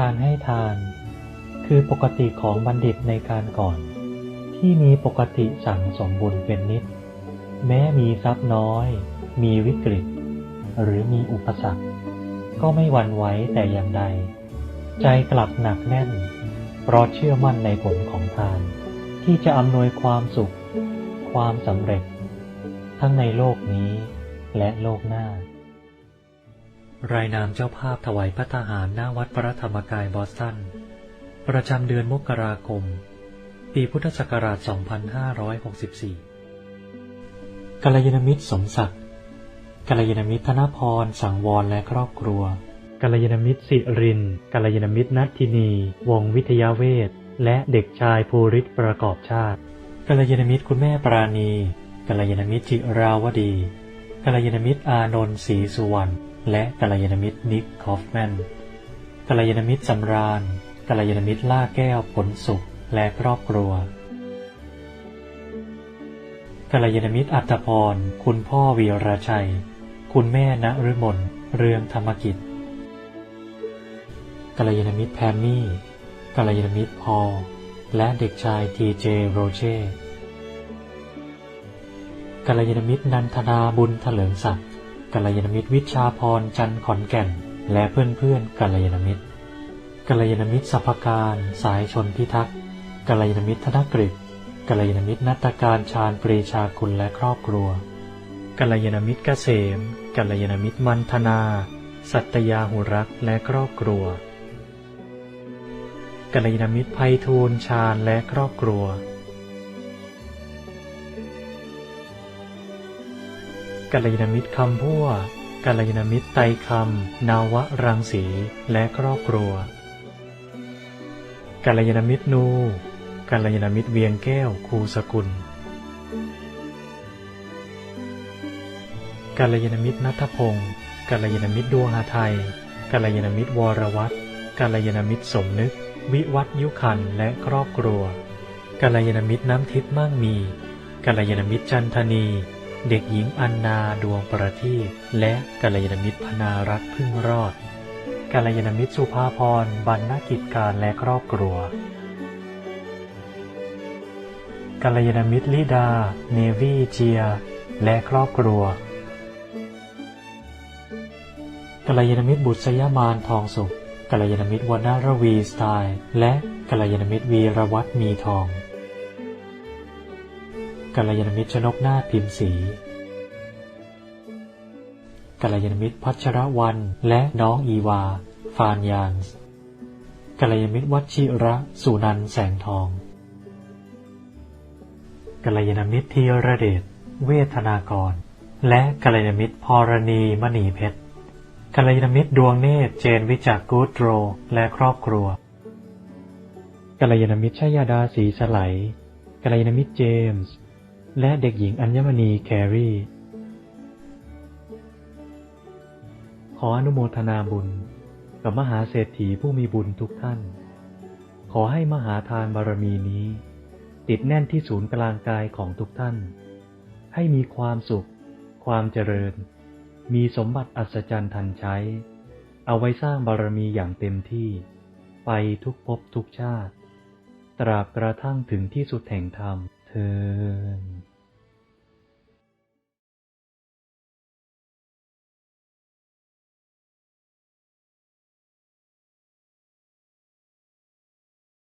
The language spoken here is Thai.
การให้ทาน คือปกติของบัณฑิตในการก่อน ที่มีปกติสั่งสมบุญเป็นนิด แม้มีทรัพย์น้อย มีวิกฤต หรือมีอุปสรรค ก็ไม่หวั่นไหวแต่อย่างใด ใจกลับหนักแน่น เพราะเชื่อมั่นในผลของทาน ที่จะอำนวยความสุข ความสำเร็จ ทั้งในโลกนี้และโลกหน้า รายนามเจ้าภาพถวายพระทหารหน้าวัดพระธรรมกายบอสตัน ประจำเดือนมกราคม ปีพุทธศักราช 2564 กัลยาณมิตรสมศักดิ์ กัลยาณมิตรธนพร สังวรและครอบครัว กัลยาณมิตรสิริน กัลยาณมิตรนัททินี วงวิทยาเวทและเด็กชายภูริศประกอบชาติ กัลยาณมิตรคุณแม่ปราณี กัลยาณมิตรจิราวดี กัลยาณมิตรอานนท์ศรีสุวรรณ และกัลยาณมิตรนิกคอฟแมนกัลยาณมิตรสำราญกัลยาณมิตรล่าแก้วผลสุขและครอบครัวกัลยาณมิตรอัตพร คุณพ่อวีรชัย คุณแม่ณฤมลเรืองธรรมกิจกัลยาณมิตรแพมมี่กัลยาณมิตรพอลและเด็กชายทีเจโรเจกัลยาณมิตรนันทนาบุญเถลิงศักดิ์ กัลยาณมิตรวิชาพรจันขอนแก่น และเพื่อนๆกัลยาณมิตรกัลยาณมิตรสัพการ สายชนพิทักษ์กัลยาณมิตรธนกฤษกัลยาณมิตรนัตการชาญปรีชาคุณและครอบครัวกัลยาณมิตรเกษมกัลยาณมิตรมันธนา สัตยาหุรักและครอบครัวกัลยาณมิตรไพฑูรย์ชาญและครอบครัว กัลยาณมิตรคำพั่วกัลยาณมิตรไตคำนาวรังสี และครอบครัวกัลยาณมิตรนูกัลยาณมิตรเวียงแก้วครูสกุลกัลยาณมิตรนัทพงศ์กัลยาณมิตรดวงหาไทยกัลยาณมิตรวรวัตรกัลยาณมิตรสมนึก วิวัฒยุคันและครอบครัวกัลยาณมิตรน้ำทิพย์มั่งมีกัลยาณมิตรจันทนี เด็กหญิงอันนาดวงประทีปและกัลยาณมิตรพนารักพึ่งรอดกัลยาณมิตรสุภาพรบรรณกิจการและครอบครัวกัลยาณมิตรลิดา เนวีเจีย และครอบครัวกัลยาณมิตรบุษยามานทองสุขกัลยาณมิตรวนาระวีสไตล์ และกัลยาณมิตรวีรวัตมีทอง กัลยาณมิตรชนกนาถพิมพ์สีกัลยาณมิตรพัชรวันและน้องอีวา ฟานยานส์กัลยาณมิตรวัชิระสุนันแสงทองกัลยาณมิตรธีรเดชเวทนากร และกัลยาณมิตรพรณีมณีเพชรกัลยาณมิตรดวงเนตรเจนวิจักกูดโรและครอบครัวกัลยาณมิตรชยาดาสีสไลกัลยาณมิตรเจมส์ และเด็กหญิงอัญมณีแครีขออนุโมทนาบุญกับมหาเศรษฐีผู้มีบุญทุกท่าน ขอให้มหาทานบารมีนี้ ติดแน่นที่ศูนย์กลางกายของทุกท่าน ให้มีความสุข ความเจริญ มีสมบัติอัศจรรย์ทันใช้ เอาไว้สร้างบารมีอย่างเต็มที่ ไปทุกภพทุกชาติ ตราบกระทั่งถึงที่สุดแห่งธรรมเธอ